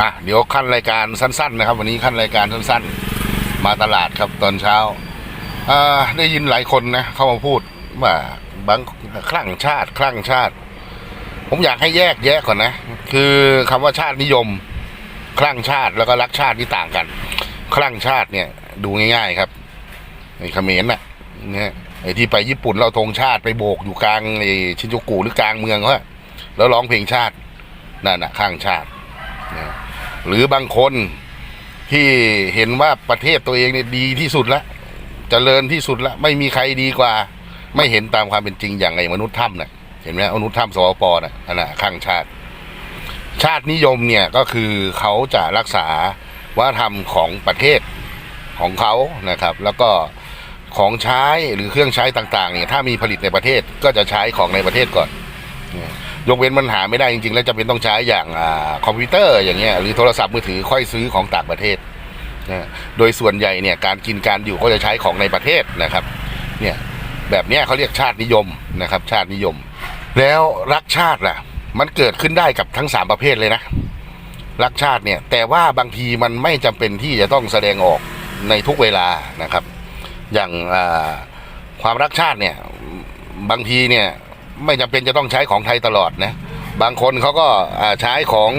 อะเดี๋ยวขั้นรายการสั้น ๆ นะครับ วันนี้ขั้นรายการสั้น ๆ มาตลาดครับตอนเช้าอ่าได้ยินหลายคนนะเข้ามาพูดว่าบางคลั่งชาติคลั่งชาติ ผมอยากให้แยกแยะก่อนนะ คือคำว่าชาตินิยม คลั่งชาติแล้วก็รักชาติที่ต่างกัน คลั่งชาติเนี่ย ดูง่าย ๆครับไอ้เขมรน่ะเนี่ยไอ้ที่ไปญี่ปุ่นเราธงชาติไปโบกอยู่กลางไอ้ชินจูกุหรือกลางเมืองเขาแล้วร้องเพลงชาตินั่นน่ะข้างชาติ นะหรือบางคนที่เห็นว่าประเทศตัวเองเนี่ยดีที่สุดละเจริญที่สุดละไม่มีใครดีกว่า ไม่เห็นตามความเป็นจริงอย่างไอ้มนุษย์ถ้ำน่ะเห็นไหมมนุษย์ถ้ำสวปน่ะนั่นน่ะข้างชาติ ชาตินิยมเนี่ยก็คือเขาจะรักษาวัฒนธรรมของประเทศของเขานะครับ แล้วก็ของใช้หรือเครื่องใช้ต่างๆเนี่ยถ้ามีผลิตในประเทศก็จะใช้ของในประเทศก่อน ยกเว้นมันหาไม่ได้จริงๆ แล้วจะเป็นต้องใช้อย่างอคอมพิวเตอร์อย่างเงี้ยหรือโทรศัพท์มือถือค่อยซื้อของต่างประเทศนะโดยส่วนใหญ่เนี่ยการกินการอยู่ก็จะใช้ของในประเทศนะครับเนี่ยแบบเนี้ยเขาเรียกชาตินิยมนะครับ ชาตินิยม แล้วรักชาติล่ะ มันเกิดขึ้นได้กับทั้งสามประเภทเลยนะ รักชาติเนี่ยแต่ว่าบางทีมันไม่จำเป็นที่จะต้องแสดงออกในทุกเวลานะครับ อย่างความรักชาติเนี่ยบางทีเนี่ย ไม่จำเป็นจะต้องใช้ของไทยตลอดนะ บางคนเขาก็ใช้ของ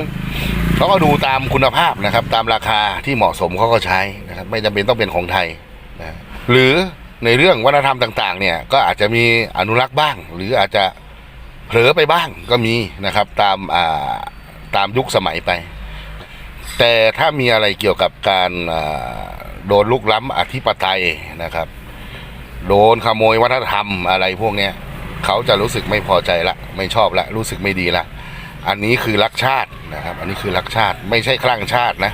เขาก็ดูตามคุณภาพนะครับ ตามราคาที่เหมาะสมเขาก็ใช้นะครับ ไม่จำเป็นต้องเป็นของไทยนะหรือในเรื่องวัฒนธรรมต่างๆ เนี่ยก็อาจจะมีอนุรักษ์บ้าง หรืออาจจะเผลอไปบ้างก็มีนะครับตามตามยุคสมัยไป แต่ถ้ามีอะไรเกี่ยวกับการโดนลุกล้ำอธิปไตยนะครับ โดนขโมยวัฒนธรรมอะไรพวกเนี้ย เขาจะรู้สึกไม่พอใจละ ไม่ชอบละ รู้สึกไม่ดีละ อันนี้คือรักชาตินะครับ อันนี้คือรักชาติไม่ใช่คลั่งชาตินะ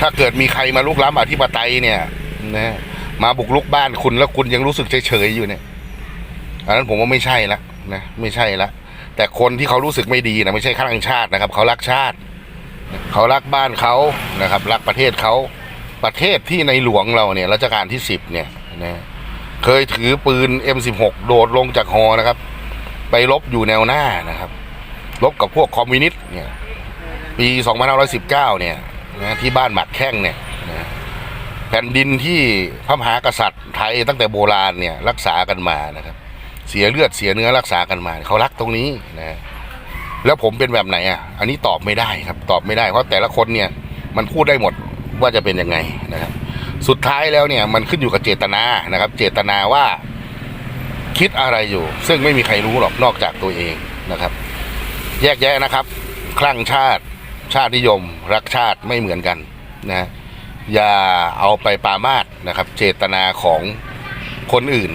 ถ้าเกิดมีใครมาลุกล้ำอธิปไตยเนี่ยนะมาบุกลุกบ้านคุณแล้วคุณยังรู้สึกเฉยๆอยู่เนี่ย อันนั้นผมว่าไม่ใช่ละนะไม่ใช่ละ แต่คนที่เขารู้สึกไม่ดีนะไม่ใช่ข้างชาตินะครับ เขารักชาติ เขารักบ้านเขานะครับ รักประเทศเขาประเทศที่ในหลวงเราเนี่ยรัชกาลที่สิบเนี่ยนะ เคยถือปืน M16 โดดลงจากฮอนะครับ ไปลบอยู่แนวหน้านะครับ ลบกับพวกคอมมิวนิสต์เนี่ย ปี 2519 เนี่ยนะที่บ้านหมักแข้งเนี่ยนะแผ่นดินที่พระมหากษัตริย์ไทยตั้งแต่โบราณเนี่ยรักษากันมานะครับ เสียเลือดเสียเนื้อรักษากันมา เขารักตรงนี้นะแล้วผมเป็นแบบไหนอะ อันนี้ตอบไม่ได้ครับ ตอบไม่ได้เพราะแต่ละคนเนี่ยมันพูดได้หมดว่าจะเป็นยังไงนะครับ สุดท้ายแล้วเนี่ยมันขึ้นอยู่กับเจตนานะครับ เจตนาว่าคิดอะไรอยู่ ซึ่งไม่มีใครรู้หรอกนอกจากตัวเองนะครับ แยกแยะนะครับ คลั่งชาติชาตินิยม รักชาติไม่เหมือนกันนะอย่าเอาไปปามาดนะครับ เจตนาของคนอื่น